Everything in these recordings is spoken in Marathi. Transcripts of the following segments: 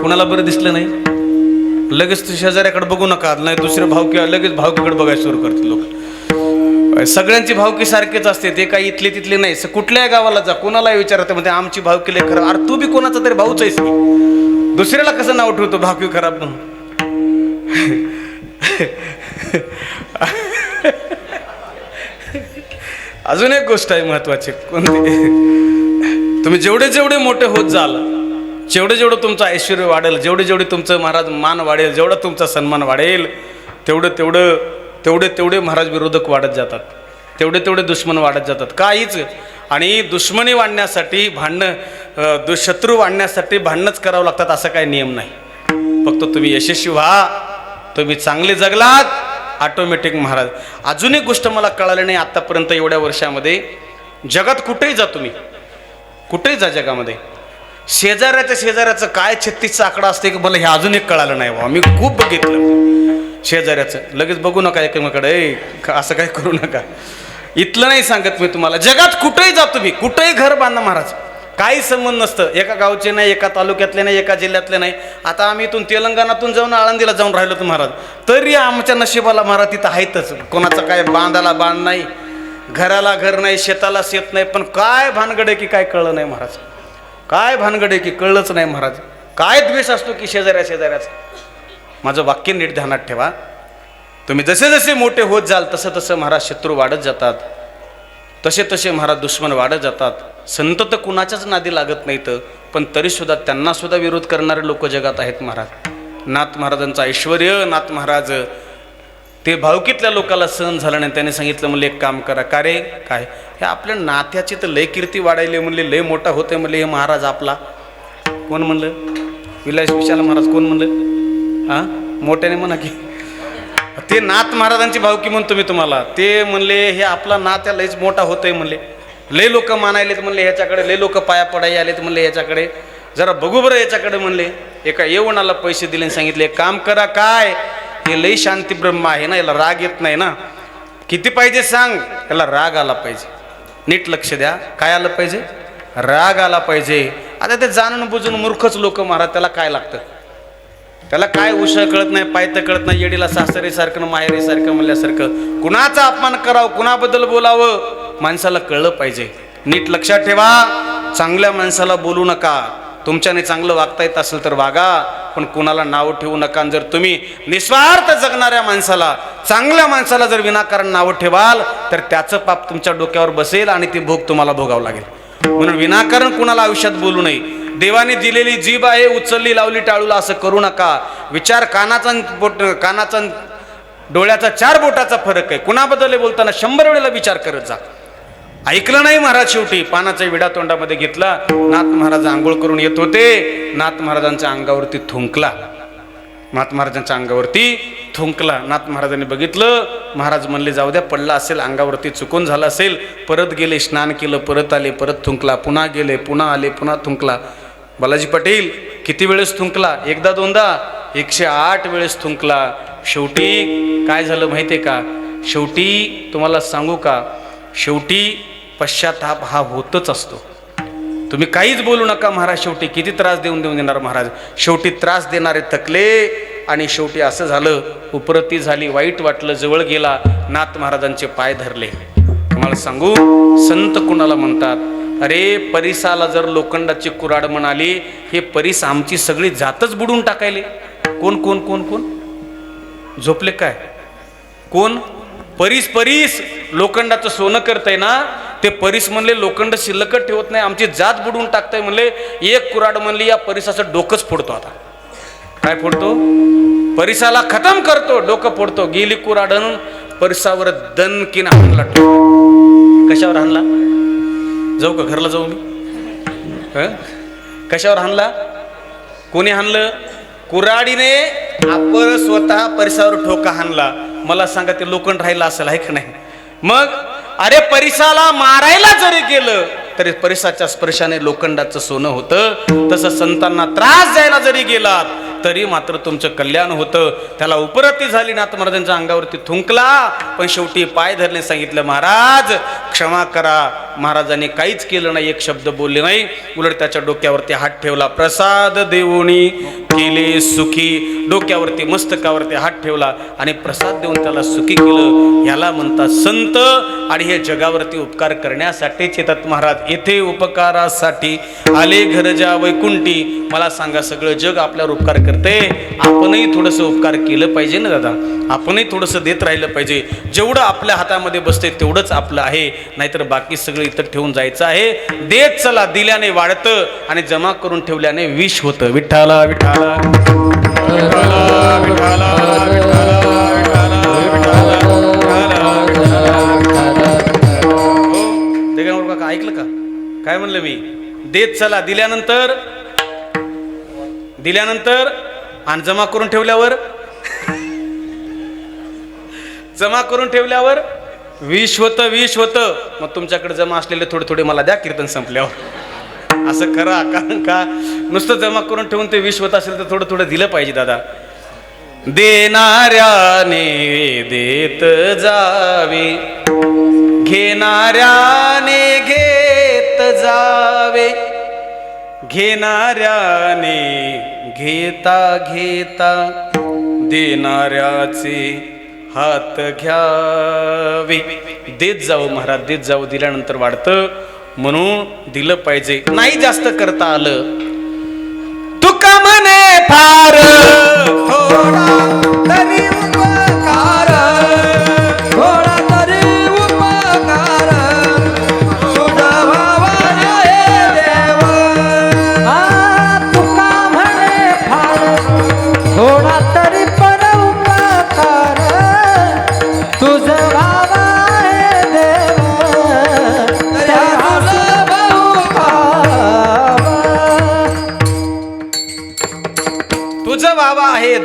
कुणाला बरं दिसलं नाही? लगेच तू शेजाऱ्याकडे बघू नका. नाही दुसरे भाव किंवा लगेच भावकीकडे बघायला सुरू करतील लोक. सगळ्यांची भावकी सारखेच असते. ते काही इथले तिथले नाही. स- कुठल्याही गावाला जा. कोणालाही विचारत म्हणजे आमची भावकी लय खरं अरे तू बी कोणाचा तरी भाऊच आहेस की? दुसऱ्याला कसं नाव ठेवतो भावकी खराब म्हणून? अजून एक गोष्ट आहे महत्वाची. कोणती? तुम्ही जेवढे जेवढे मोठे होत जाल जेवढं जेवढं तुमचं ऐश्वर वाढेल जेवढे जेवढे तुमचं महाराज मान वाढेल जेवढा तुमचा सन्मान वाढेल तेवढं तेवढं तेवढे तेवढे महाराज विरोधक वाढत जातात. तेवढे तेवढे दुश्मन वाढत जातात. काहीच आणि दुश्मनी वाढण्यासाठी भांडणं दु शत्रू वाढण्यासाठी भांडणंच करावं लागतात असा काही नियम नाही. फक्त तुम्ही यशस्वी व्हा. तुम्ही चांगले जगलात. ऑटोमॅटिक महाराज. अजून एक गोष्ट मला कळाली नाही आत्तापर्यंत एवढ्या वर्षामध्ये. जगात कुठेही जा तुम्ही. कुठेही जा जगामध्ये. शेजाऱ्याच्या शेजाऱ्याचं काय छत्तीसचा आकडा असते की मला हे अजून एक कळालं नाही बाबा. मी खूप बघितलं. शेजाऱ्याचं. लगेच बघू नका एकमेकडे असं काय करू नका. इथलं नाही सांगत मी तुम्हाला. जगात कुठेही जातो मी कुठेही घर बांधा महाराज. काही संबंध नसतं. एका गावचे नाही एका तालुक्यातले नाही एका जिल्ह्यातले नाही. आता आम्ही इथून तेलंगणातून जाऊन आळंदीला जाऊन राहिलो तर महाराज. तरी आमच्या नशिबाला महाराज तिथं आहेतच. कोणाचं काय बांधाला बांध नाही. घराला घर नाही शेताला शेत नाही. पण काय भानगड आहे की काय कळलं नाही महाराज. काय भानगड आहे की कळलंच नाही महाराज? काय द्वेष असतो की शेजाऱ्या शेजाऱ्याचा? माझं वाक्य नीट ध्यानात ठेवा. तुम्ही जसे जसे मोठे होत जाल तसं तसं महाराज शत्रू वाढत जातात. तसे तसे महाराज दुश्मन वाढत जातात. संत तर कुणाच्याच नादी लागत नाहीत पण तरीसुद्धा त्यांनासुद्धा विरोध करणारे लोक जगात आहेत महाराज. नाथ महाराजांचं ऐश्वर नाथ महाराज ते भावकीतल्या लोकाला सहन झालं नाही. त्याने सांगितलं म्हणले एक काम करा. का रे? काय? हे आपल्या नात्याची तर लय कीर्ती वाढायली म्हणले लय मोठा होते म्हणले हे महाराज आपला. कोण म्हणलं? विलास विशाल महाराज कोण म्हणलं? हां? मोठ्याने म्हणा की. ते नाथ महाराजांची भावकी म्हणतो मी तुम्हाला. ते म्हणले हे आपला नात्या लयच मोठा होतोय म्हणले. लय लोक मानायलेत म्हणले ह्याच्याकडे. लय लोक पाया पडाय आलेत म्हणले ह्याच्याकडे. जरा बघू बरं याच्याकडे म्हणले. एका येवणाला पैसे दिले सांगितले काम करा काय? हे लई शांती ब्रह्म आहे ना याला राग येत नाही ना. किती पाहिजे सांग याला राग आला पाहिजे. नीट लक्ष द्या काय आलं पाहिजे? राग आला पाहिजे. आता ते जाणून बुजून मूर्खच लोक महाराज त्याला काय लागतं? त्याला काय उशा कळत नाही पायत कळत नाही येडीला सासरेसारखं माहेरीसारखं म्हणल्यासारखं. कुणाचा अपमान करावं कुणाबद्दल बोलावं? माणसाला कळलं पाहिजे. नीट लक्षात ठेवा चांगल्या माणसाला बोलू नका. तुमच्याने चांगलं वागता येत असेल तर वागा पण कुणाला नाव ठेवू नका जर तुम्ही निस्वार्थ जगणाऱ्या माणसाला चांगल्या माणसाला जर विनाकारण नावं ठेवाल तर त्याचं पाप तुमच्या डोक्यावर बसेल आणि ते भोग तुम्हाला भोगावं लागेल. म्हणून विनाकारण कुणाला आयुष्यात बोलू नये. देवाने दिलेली जीभ आहे उचलली लावली टाळूला असं करू नका. विचार कानाचा बोट कानाचा डोळ्याचा चार बोटाचा फरक आहे. कुणाबद्दल बोलताना शंभर वेळेला विचार करत जा. ऐकलं नाही महाराज शेवटी. पानाचा विडा तोंडामध्ये घेतला. नाथ महाराज आंघोळ करून येत होते. नाथ महाराजांच्या अंगावरती थुंकला. नाथ महाराजांच्या अंगावरती थुंकला. नाथ महाराजांनी बघितलं महाराज म्हणले जाऊ द्या पडला असेल अंगावरती चुकून झालं असेल. परत गेले स्नान केलं परत आले परत थुंकला. पुन्हा गेले पुन्हा आले पुन्हा थुंकला. बालाजी पाटील किती वेळेस थुंकला? एकदा दोनदा. एकशे आठ वेळेस थुंकला. शेवटी काय झालं माहिती आहे का? शेवटी तुम्हाला सांगू का? शेवटी पश्चाताप हा होतच असतो. तुम्ही काहीच बोलू नका महाराज शेवटी किती त्रास देऊन देऊन देणार महाराज? शेवटी त्रास देणारे थकले आणि शेवटी असं झालं उपरती झाली वाईट वाटलं जवळ गेला नाथ महाराजांचे पाय धरले. तुम्हाला सांगू संत कुणाला म्हणतात अरे परिसाला जर लोखंडाची कुराड म्हणाली हे परिस आमची सगळी जातच बुडून टाकायले. कोण कोण कोण कोण? झोपले काय? कोण? परीस परीस लोखंडाचं सोनं करतंय ना ते परीस म्हणले लोखंड शिल्लकच ठेवत नाही आमची जात बुडवून टाकताय म्हणले एक कुराड म्हणली या परिसाचं डोकंच फोडतो आता. काय फोडतो? परिसाला खतम करतो डोकं फोडतो. गेली कुराडन परिसावर दणकीनं हाणला कशावर हाणला? जाऊ का घरला जाऊ मी? कशावर हाणला? कोणी हाणलं? कुराडीने आपण स्वतः परिसावर ठोका हाणला. मला सांगा ते लोखंड राहिलं असेल आहे का नाही? मग अरे परिसाला मारायला जरी गेलं तरी परिसाच्या स्पर्शाने लोखंडाचं सोनं होतं. तसं संतांना त्रास द्यायला जरी गेलात तरी मात्र तुमचं कल्याण होतं. त्याला उपरती झाली नाथ महाराजांच्या अंगावरती थुंकला. पण शेवटी पाय धरणे सांगितलं महाराज क्षमा करा. महाराजांनी काहीच केलं नाही एक शब्द बोलले नाही. उलट त्याच्या डोक्यावरती हात ठेवला प्रसाद देऊनी केले सुखी. डोक्यावरती मस्तकावरती हात ठेवला आणि प्रसाद देऊन त्याला सुखी केलं. याला म्हणतात संत आणि हे जगावरती उपकार करण्यासाठीच येतात महाराज. येथे उपकारासाठी. आले घरजा वैकुंठी. मला सांगा सगळं जग आपल्यावर उपकार करते? आपणही थोडंसं उपकार केलं पाहिजे ना दादा? आपणही थोडंसं देत राहिलं पाहिजे. जेवढं आपल्या हातामध्ये बसते तेवढंच आपलं आहे. नाहीतर बाकी सगळं इथं ठेवून जायचं आहे. देत चला दिल्याने वाढतं आणि जमा करून ठेवल्याने विष होतं. विठ्ठाला विठ्ठाला विठ्ठला, विठ्ठला, हो? ऐकलं का? काय म्हणलं मी? देत चला दिल्यानंतर दिल्यानंतर आणि जमा करून ठेवल्यावर? जमा करून ठेवल्यावर विष होतं विष होतं. मग तुमच्याकडे जमा असलेले थोडे थोडे मला द्या कीर्तन संपल्यावर. असं करा कारण का? नुसतं जमा करून ठेवून ते विष होत असेल तर थोडं थोडं दिलं पाहिजे दादा. देणाऱ्याने देत जावे. घेणाऱ्याने घेत जावे. घेणाऱ्याने घेता घेता देणाऱ्याचे हात घ्यावे. देत जाऊ महाराज देत जाऊ दिल्यानंतर वाढतं. म्हणून दिलं पाहिजे. नाही जास्त करता आलं. तुका म्हणे फार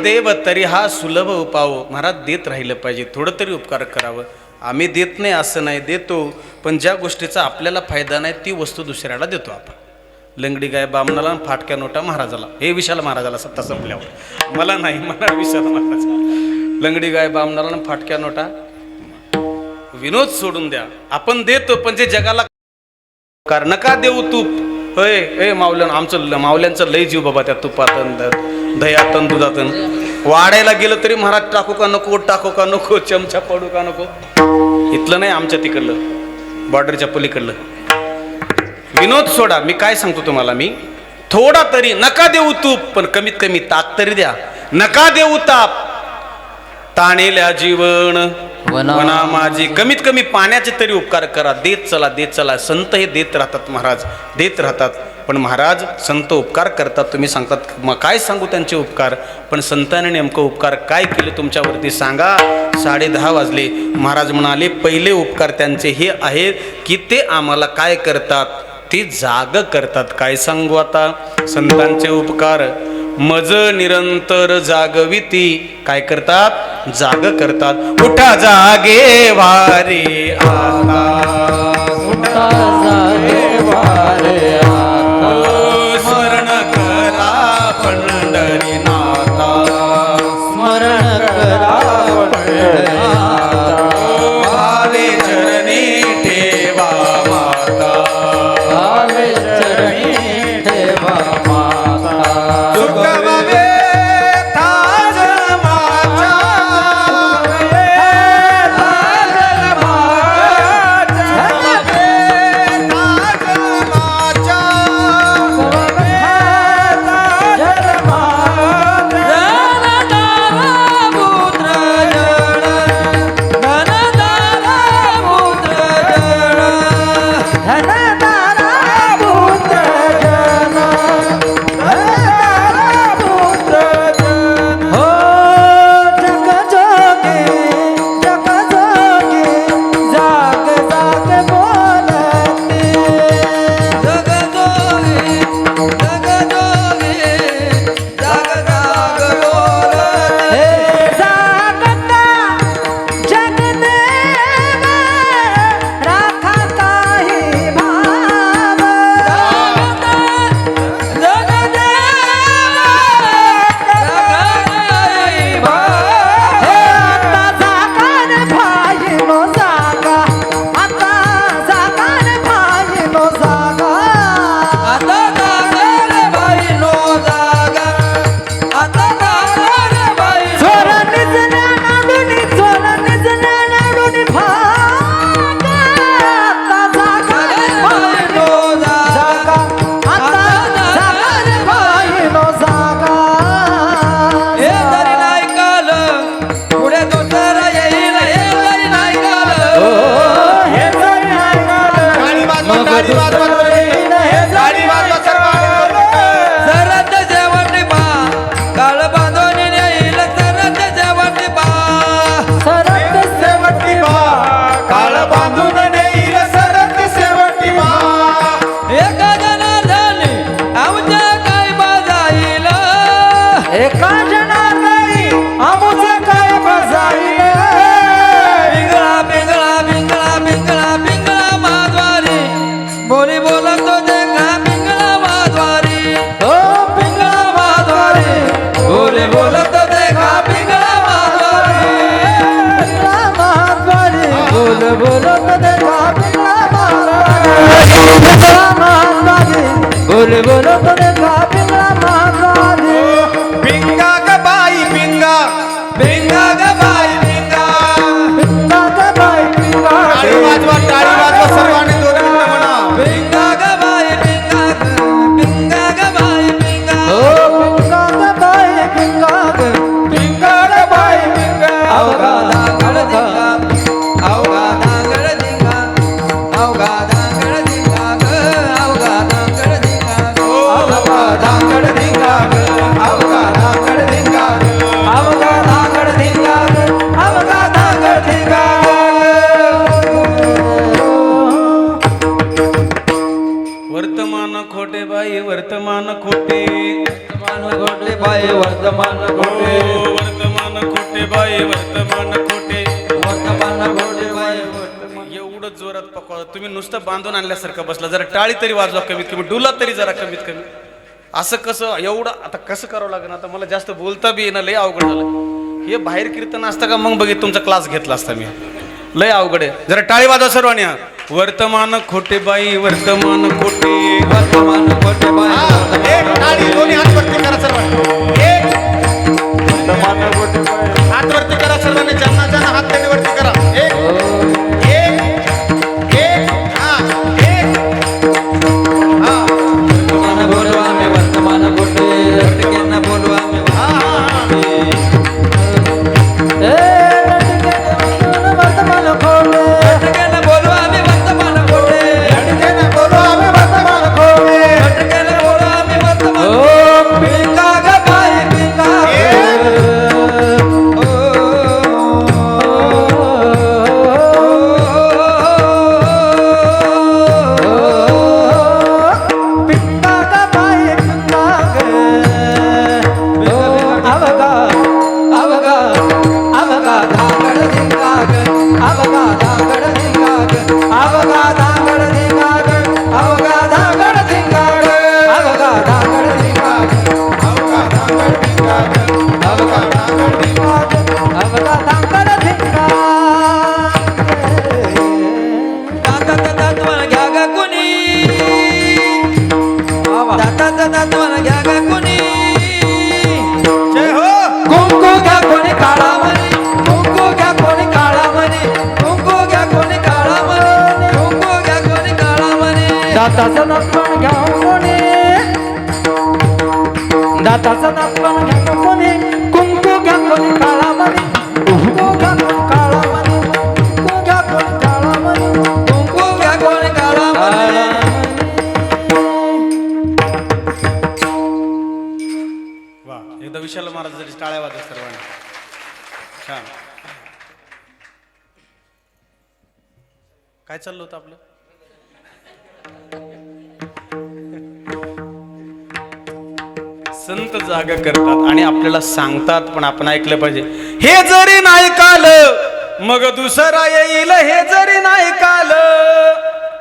देव तरी हा सुलभ उपाव महाराज देत राहिलं पाहिजे. थोडं तरी उपकार करावं. आम्ही देत नाही असं नाही देतो. पण ज्या गोष्टीचा आपल्याला फायदा नाही ती वस्तू दुसऱ्याला देतो आपण. लंगडी गाय बामणाला फाटक्या नोटा महाराजाला. हे विशाल महाराजाला सत्ता संपल्यावर. मला नाही मला विशाल महाराज. लंगडी गाय बामणाला फाटक्या नोटा. विनोद सोडून द्या. आपण देतो पण जे जगाला कारण नका देऊ तूप. होय ए मावल्यान आमचं मावल्यांचं लय जीव बाबा त्या तुपातन दह्यातन दुधातन वाढायला गेलं तरी महाराज टाकू का नको टाकू का नको चमचा पडू का नको. इथलं नाही आमच्या तिकडलं. बॉर्डरच्या पलीकडलं. विनोद सोडा मी काय सांगतो तुम्हाला मी थोडा तरी नका देऊ तूप पण कमीत कमी ताक तरी द्या. नका देऊ ताप. ताणेल्या जीवन वना- माझी कमीत कमी पाण्याचे तरी उपकार करा. देत चला देत चला. संत हे देत राहतात महाराज. देत राहतात. पण महाराज संत उपकार करतात. तुम्ही सांगतात मग काय सांगू त्यांचे उपकार? पण संतांनी नेमकं उपकार काय केले तुमच्यावरती सांगा. साडे दहा वाजले. महाराज म्हणाले पहिले उपकार त्यांचे हे आहेत की ते आम्हाला काय करतात? ते जाग करतात. काय सांगू आता? संतांचे उपकार मज निरंतर जागविती. काय करतात? जाग करतात. उठा जागे वारे आकाश. उठा बोल बोलतो तुम्ही नुसतं बांधून आणल्यासारखं बसला. जरा टाळी तरी वाजवा कमीत कमी डुला तरी जरा कमीत कमी. असं कसं एवढं आता कसं करावं लागेल? आता मला जास्त बोलता बी येणं लय अवघड झालं हे बाहेर कीर्तन असतं का? मग बघित तुमचा क्लास घेतला असता मी. लय अवघड आहे. जरा टाळी वाजवा सर्वांनी. हा. वर्तमान खोटे बाई वर्तमान खोटे वर्तमान बाय टाळी दोन्ही हात वरती करा सर्वांनी. एक. हात वरती करा सर्वांनी. ज्यांना ज्यांना हात सांगतात पण आपण ऐकलं पाहिजे. हे जरी नाही काल मग दुसरा येईल हे जरी नाही काल.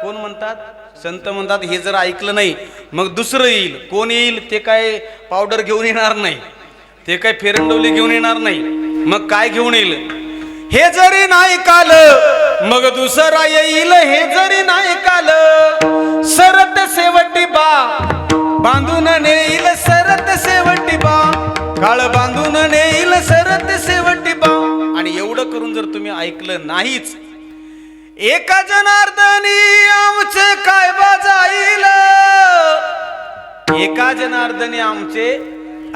कोण म्हणतात? संत म्हणतात हे जर ऐकलं नाही मग दुसरं येईल. कोण येईल? ते काय पावडर घेऊन येणार नाही. ते काय फेरंडवली घेऊन येणार नाही. मग काय घेऊन येईल? हे जरी नाही काल मग दुसरा येईल हे जरी नाही काल. सरत शेवटी बा बांधून नेईल सरत शेवटी बा. काळ बांधून नेईल सरत शेवटी बा आणि एवढं करून जर तुम्ही ऐकलं नाहीच एका जनार्दनी आमचे काय बाजाईल एका जनार्दनी आमचे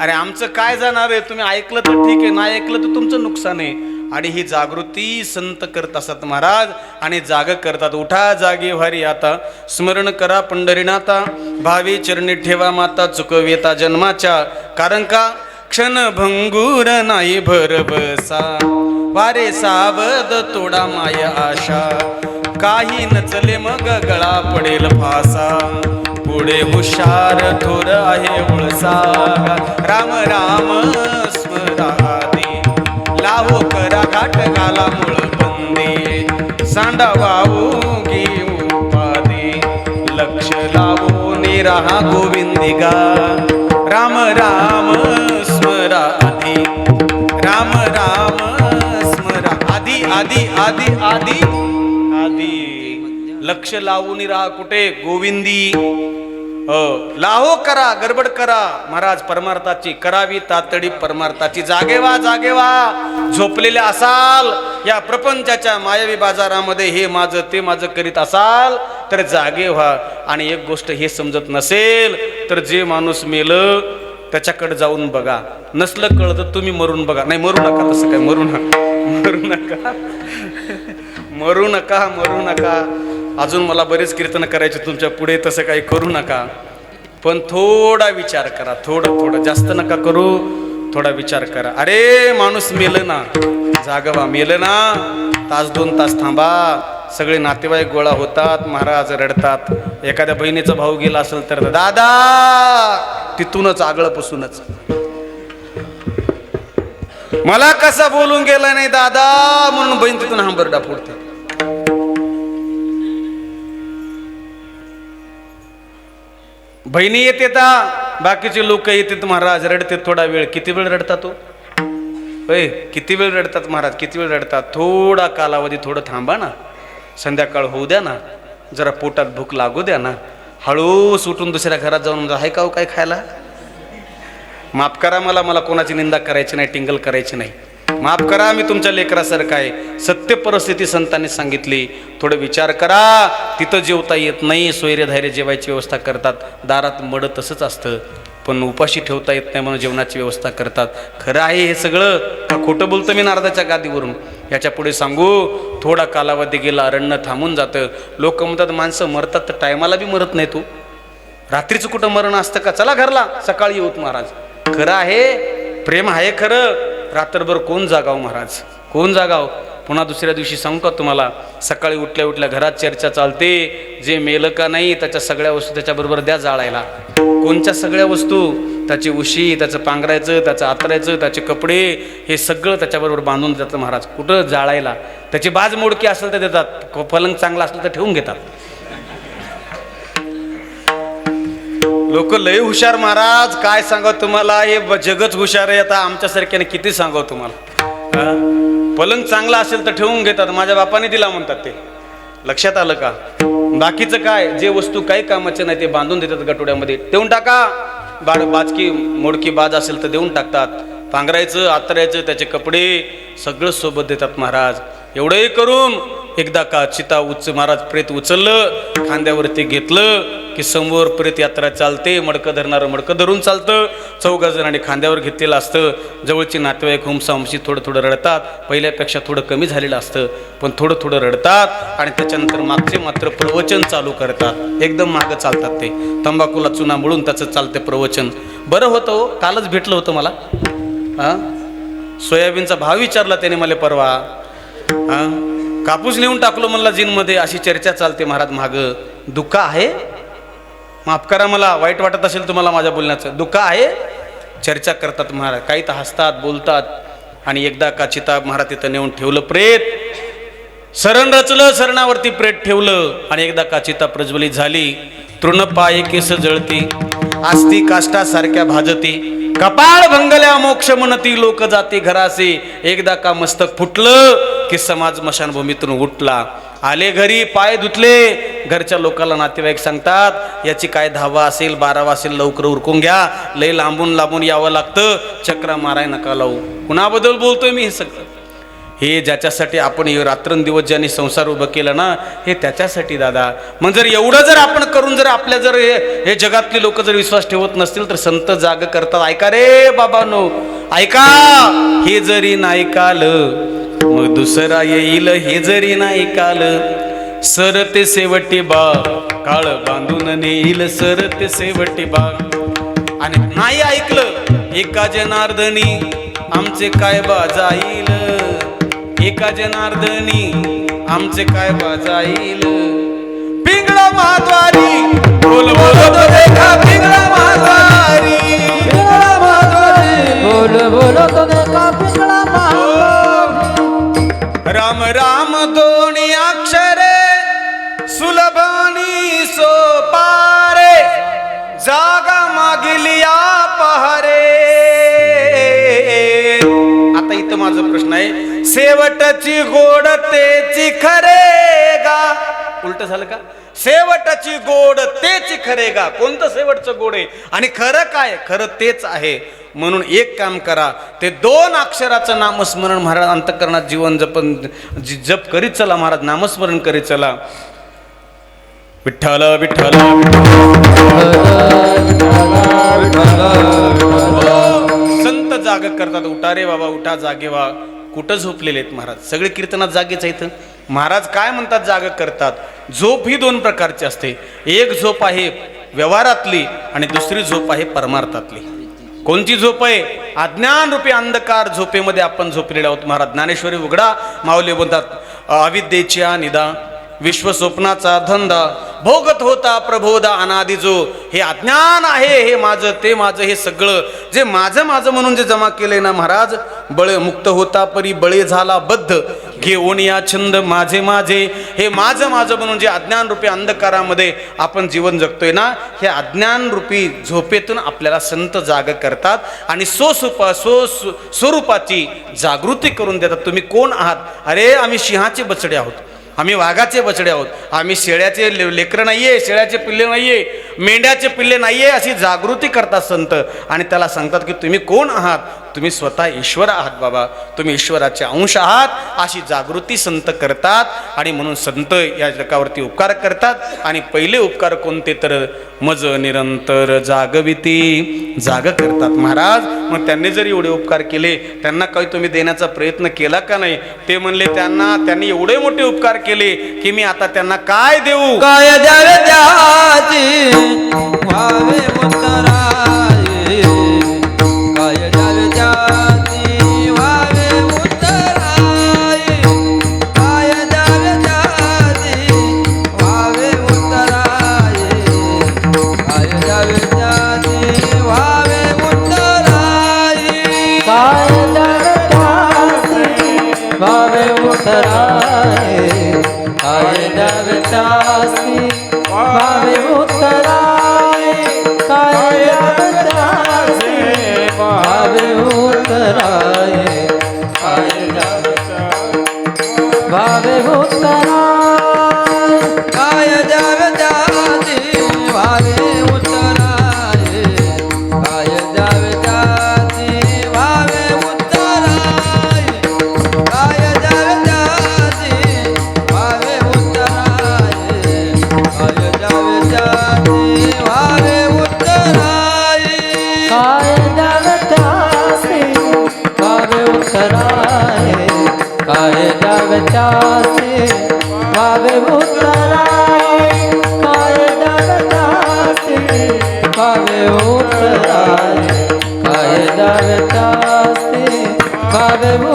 अरे आमचं काय जाणार आहे? तुम्ही ऐकलं तर ठीक आहे नाही ऐकलं तर तुमचं नुकसान आहे. आणि ही जागृती संत करत असतात महाराज आणि जाग करतात उठा जागे व्हारी आता. स्मरण करा पंढरीनाथा भावी चरणी ठेवा माता चुकवेता जन्माच्या. कारण का? क्षण भंगूर नाही भरबसा वारे सावध तोडा माय आशा. काही नचले मग गळा पडेल फासा पुढे हुशार थोर आहे उळसा राम राम स्मरादी. लावो करा घाट घाला मुळ बंदी. सांडा वाहू घेऊ उपादी लक्ष लावू निराहा गोविंदिगा राम राम आधी आधी आधी आधी लक्ष लावून राहा कुठे? गोविंदी. हो. लाहो करा गडबड करा. महाराज परमार्थाची करावी तातडी परमार्थाची. जागेवा जागेवा झोपलेले असाल या प्रपंचाच्या मायावी बाजारामध्ये हे माझं ते माझं करीत असाल तर जागे व्हा. आणि एक गोष्ट हे समजत नसेल तर जे माणूस मेलं त्याच्याकडे जाऊन बघा. नसलं कळत तुम्ही मरून बघा. नाही मरू नका तसं काय मरू नका. मरू नका. मरू नका मरू नका. अजून मला बरेच कीर्तन करायचे तुमच्यापुढे तसं काही करू नका. पण थोडा विचार करा. थोडं थोडं. जास्त नका करू. थोडा विचार करा. अरे माणूस मेलं ना. जागवा मेलं ना. तास दोन तास थांबा. सगळे नातेवाईक गोळा होतात महाराज रडतात. एखाद्या बहिणीचा भाऊ गेला असेल तर दादा तिथूनच आगळपासूनच मला कसा बोलून गेला नाही दादा? म्हणून बहीण तिथून हांबरडा फोडते. बहिणी येते ता. बाकीचे लोक येतात महाराज रडतात थोडा वेळ. किती वेळ रडतात तो? होय किती वेळ रडतात महाराज किती वेळ रडतात? थोडा कालावधी थोडं थांबा ना. संध्याकाळ होऊ द्या ना. जरा पोटात भूक लागू द्या ना. हळू सुटून दुसऱ्या घरात जाऊन आहे का हो काय खायला? माफ करा मला मला कोणाची निंदा करायची नाही टिंगल करायची नाही. माफ करा मी तुमच्या लेकरासारखं आहे. सत्य परिस्थिती संतांनी सांगितली. थोडं विचार करा. तिथं जेवता येत नाही. सोयरे धैर्य जेवायची व्यवस्था करतात. दारात मड तसंच असतं. पण उपाशी ठेवता येत नाही म्हणून जेवणाची व्यवस्था करतात. खरं आहे हे सगळं. का खोटं बोलतो मी नारदाच्या गादीवरून? याच्यापुढे सांगू थोडा कालावधी गेला अरण्य थांबून जातं. लोक म्हणतात माणसं मरतात तर टायमाला बी मरत नाही तू. रात्रीचं कुठं मरण असतं का? चला घरला. सकाळी येऊत महाराज. खरं आहे. प्रेम आहे खरं. रात्रभर कोण जागाव महाराज? कोण जागाव? पुन्हा दुसऱ्या दिवशी सांगू का तुम्हाला? सकाळी उठल्या उठल्या घरात चर्चा चालते. जे मेलं का नाही त्याच्या सगळ्या वस्तू त्याच्याबरोबर द्या जाळायला. कोणच्या सगळ्या वस्तू? त्याची उशी त्याचं पांघरायचं त्याचं आतरायचं त्याचे कपडे हे सगळं त्याच्याबरोबर बांधून देतात महाराज. कुठं जाळायला? त्याची बाज मोडकी असेल तर देतात. पलंग चांगला असेल तर ठेवून घेतात. लोक लय हुशार महाराज. काय सांगाव तुम्हाला? हे जगच हुशार आहे. आता आमच्यासारख्याने किती सांगाव तुम्हाला? पलंग चांगला असेल तर ठेवून घेतात. माझ्या बापाने दिला म्हणतात ते. लक्षात आलं का? बाकीचं काय? जे वस्तू काही कामाचे नाही ते बांधून देतात गटोड्यामध्ये. देऊन टाका. बाड बाजकी मोडकी बाज असेल तर देऊन टाकतात. पांघरायचं आतरायचं त्याचे कपडे सगळं सोबत देतात महाराज. एवढंही करून एकदा का चिता उच्च महाराज प्रेत उचललं खांद्यावरती घेतलं की समोर प्रेत यात्रा चालते मडकं धरणारं मडकं धरून चालतं. चौघा जणांनी खांद्यावर घेतलेलं असतं. जवळचे नातेवाईक होमसामशी थोडं थोडं रडतात. पहिल्यापेक्षा थोडं कमी झालेलं असतं. पण थोडं थोडं रडतात आणि त्याच्यानंतर मागचे मात्र प्रवचन चालू करतात. एकदम मागं चालतात ते. तंबाखूला चुना मिळून त्याचं चालते प्रवचन. बरं होतं हो. कालच भेटलं होतं मला. हां? सोयाबीनचा भाव विचारला त्याने मला परवा. हां? कापूस नेऊन टाकलो म्हणला जिनमध्ये अशी चर्चा चालते महाराज माग. दुःख आहे? माफ करा मला वाईट वाटत असेल तुम्हाला माझ्या बोलण्याचं. दुःख आहे? चर्चा करतात महाराज. काही तर हसतात बोलतात. आणि एकदा का चिता महाराज तिथं नेऊन ठेवलं प्रेत. सरण रचलं सरणावरती प्रेत ठेवलं. आणि एकदा का चिता प्रज्वलित झाली. तृणपाये केस जळती. आस्ती काष्टासारख्या भाजती. कपाळ भंगल्या मोक्ष म्हणती लोक जाती घरासे. एकदा का मस्तक फुटलं. की समाज मशानभूमीतून उठला. आले घरी पाय धुतले. घरच्या लोकांना नातेवाईक सांगतात याची काय धावा असेल बारावा असेल लवकर उरकून घ्या. लय लांबून लांबून यावं लागतं. चक्रा माराय नका लावू. कुणाबद्दल बोलतोय मी हे सगळं? हे ज्याच्यासाठी आपण हे रात्रंदिवस ज्यांनी संसार उभं केला ना हे त्याच्यासाठी दादा. मग जर एवढं जर आपण करून जर आपल्या जर हे हे जगातले लोक जर विश्वास ठेवत नसतील तर संत जाग करतात. ऐका रे बाबानो. ऐका. हे जरी नाही काल मग दुसरा येईल हे जरी नाही काल. सर ते शेवटी बा काळ बांधून नेईल सर ते शेवटी बाग. आणि नाही ऐकलं एका जनार्दनी आमचे काय बाजाईल एका जनार्दनी आमचे काय बाजाईल पिंगळा महाद्वारी बोल बोल देखा पिंगळा महाद्वारी. पिंगळा बोल बोल देखा पिंगळा माधवरी राम राम दोन्ही अक्षरे सुलभनी सोपारे जागा मागिलिया पहारे. आता इथं माझा प्रश्न आहे शेवटची गोड तेची खरे गा. उलट झालं का? शेवटची गोड तेच खरे गा. कोणतं शेवटचं गोड आहे? आणि खरं काय? खरं तेच आहे. म्हणून एक काम करा ते दोन अक्षराचं नामस्मरण महाराज अंतकरणात जीवन जपन जी- जप करीत चला महाराज नामस्मरण करीत चला. विठ्ठल विठ्ठल संत जाग करतात उठा रे बाबा उठा जागे वा कुठं झोपलेले आहेत महाराज? सगळे कीर्तनात जागेच आहेत. महाराज काय म्हणतात जाग करतात? झोप ही दोन प्रकारची असते. एक झोप आहे व्यवहारातली आणि दुसरी झोप आहे परमार्थातली. कोणती झोप आहे? अज्ञान रूपी अंधकार झोपेमध्ये आपण झोपलेले आहोत. महाराज ज्ञानेश्वरी उघडा माऊली बोलतात अविद्येच्या निदा विश्व स्वप्नाचा धंदा भोगत होता प्रबोधा अनादि जो. हे अज्ञान आहे हे माझं ते माझं हे सगळं. जे माझं माझं म्हणून जे जमा केलंय ना महाराज बळ मुक्त होता परी बळे झाला बद्ध. घेऊन या छंद माझे माझे. हे माझं माझं म्हणून जे अज्ञान रूपी अंधकारामध्ये आपण जीवन जगतोय ना हे अज्ञान रूपी झोपेतून आपल्याला संत जाग करतात आणि सोसुपा सो स्वरूपाची जागृती करून देतात. तुम्ही कोण आहात? अरे आम्ही सिंहाचे बछडे आहोत. आम्ही वाघाचे बछडे आहोत. आम्ही शेळ्याचे ले- लेकरं नाहीये शेळ्याचे पिल्ले नाहीये मेंढ्याचे पिल्ले नाहीये अशी जागृती करतात संत. आणि त्याला सांगतात की तुम्ही कोण आहात? तुम्ही स्वतः ईश्वर आहात बाबा. तुम्ही ईश्वराचे अंश आहात. अशी जागृती संत करतात आणि म्हणून संत या जगावरती उपकार करतात. आणि पहिले उपकार कोणते तर मज निरंतर जागविती जाग करतात महाराज. मग त्यांनी जर एवढे उपकार केले त्यांना काही तुम्ही देण्याचा प्रयत्न केला का नाही? ते म्हणले त्यांना त्यांनी एवढे मोठे उपकार केले की मी आता त्यांना काय देऊ? काय द्यावे राम হবে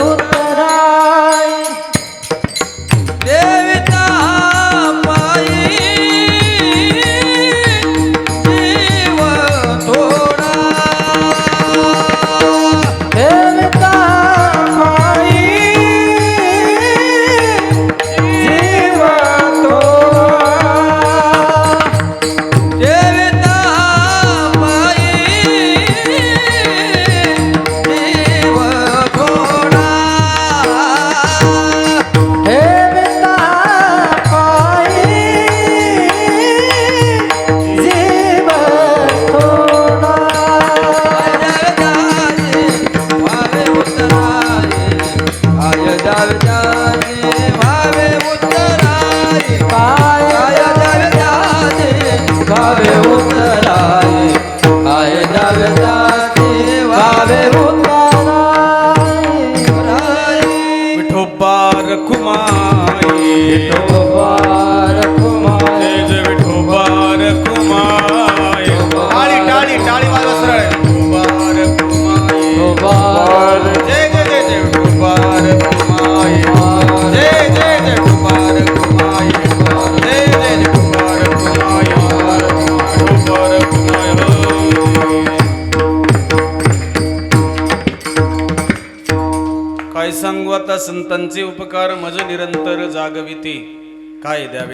संतांचे उपकार मज निरंतर